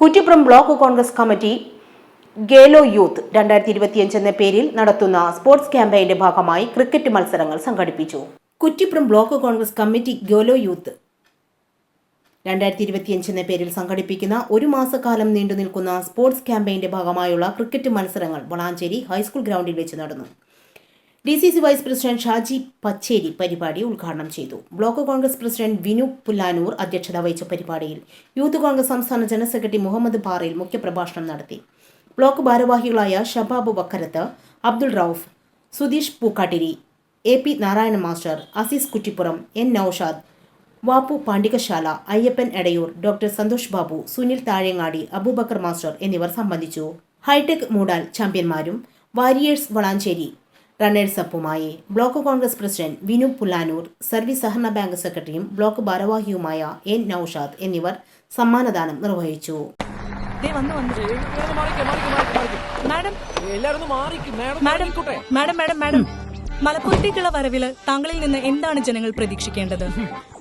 Kuttippuram block Congress committee Khelo youth രണ്ടായിരത്തി ഇരുപത്തിയഞ്ച് എന്ന പേരിൽ നടത്തുന്ന സ്പോർട്സ് ക്യാമ്പയിന്റെ ഭാഗമായി ക്രിക്കറ്റ് മത്സരങ്ങൾ സംഘടിപ്പിച്ചു. Kuttippuram block Congress committee Khelo youth രണ്ടായിരത്തി ഇരുപത്തിയഞ്ച് എന്ന പേരിൽ സംഘടിപ്പിക്കുന്ന ഒരു മാസക്കാലം നീണ്ടു നിൽക്കുന്ന സ്പോർട്സ് ക്യാമ്പയിന്റെ ഭാഗമായുള്ള ക്രിക്കറ്റ് മത്സരങ്ങൾ വളാഞ്ചേരി ഹൈസ്കൂൾ ഗ്രൗണ്ടിൽ വെച്ച് നടന്നു. D C C vice president Shaji Pacheri പരിപാടി ഉദ്ഘാടനം ചെയ്തു. ബ്ലോക്ക് കോൺഗ്രസ് പ്രസിഡന്റ് വിനു പുല്ലാനൂർ അധ്യക്ഷത വഹിച്ച പരിപാടിയിൽ യൂത്ത് കോൺഗ്രസ് സംസ്ഥാന ജനറൽ സെക്രട്ടറി മുഹമ്മദ് പാറയിൽ മുഖ്യപ്രഭാഷണം നടത്തി. ബ്ലോക്ക് ഭാരവാഹികളായ Shabab Vakkarath Abdul Rauf Sudheesh Pookkattiri A P Narayana master Azeez Kuttippuram N Noushad Vappu Pandikasala Ayyappan Edayur doctor Santhosh Babu Sunil Thazhengadi Aboobacker master എന്നിവർ സംബന്ധിച്ചു. ഹൈടെക് മൂടാൽ ചാമ്പ്യന്മാരും warriors Valanchery runners അപ്പുമായി block Congress president Vinu Pullanur service സഹകരണ bank സെക്രട്ടറിയും block ഭാരവാഹിയുമായ N Naushad എന്നിവർ സമ്മാനദാനം നിർവഹിച്ചു. ദേ വന്നു വന്നു. മാഡം. എല്ലാരും ഒന്ന് മാറിക്കും. Madam madam മാറിക്കോട്ടെ. Madam madam madam. മലപ്പുറത്തേക്കുള്ള വരവിൽ താങ്കളിൽ നിന്ന് എന്താണ് ജനങ്ങൾ പ്രതീക്ഷിക്കേണ്ടത്?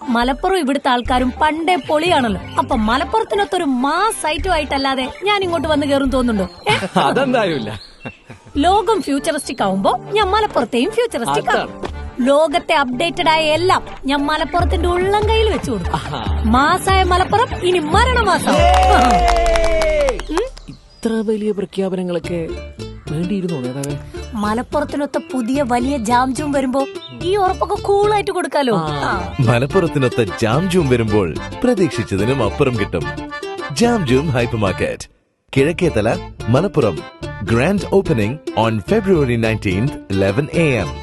മലപ്പുറം ഇവിടുത്തെ ആൾക്കാരും പണ്ടേ പൊളിയാണല്ലോ. അപ്പൊ മലപ്പുറത്തിനൊത്തൊരു മാസ് ഐറ്റം ആയിട്ടല്ലാതെ ഞാൻ ഇങ്ങോട്ട് വന്ന് കയറും തോന്നുന്നുണ്ടോ? അതെന്തായാലും ഇല്ല. ലോകം ഫ്യൂച്ചറിസ്റ്റിക് ആവുമ്പോ ഞാൻ മലപ്പുറത്തെയും ഫ്യൂച്ചറിസ്റ്റിക് ആവും. ലോകത്തെ അപ്ഡേറ്റഡ് ആയ എല്ലാം ഞാൻ മലപ്പുറത്തിന്റെ ഉള്ളം കയ്യിൽ വെച്ചു കൊടുക്കും. മാസായ മലപ്പുറം ഇനി മരണമാസം. ഇത്ര വലിയ പ്രഖ്യാപനങ്ങളൊക്കെ വേണ്ടിയിരുന്നു നേതാവേ? മലപ്പുറത്തിനൊത്ത പുതിയ വലിയ ജാംജും വരുമ്പോ ഈ ഉറപ്പൊക്കെ കൂളായിട്ട് കൊടുക്കാലോ. മലപ്പുറത്തിനൊത്ത ജാംജൂം വരുമ്പോൾ പ്രതീക്ഷിച്ചതിനും അപ്പുറം കിട്ടും. Jamjoom hyper market Kizhakkethala Malappuram Grand opening on February 19th, 11 a.m.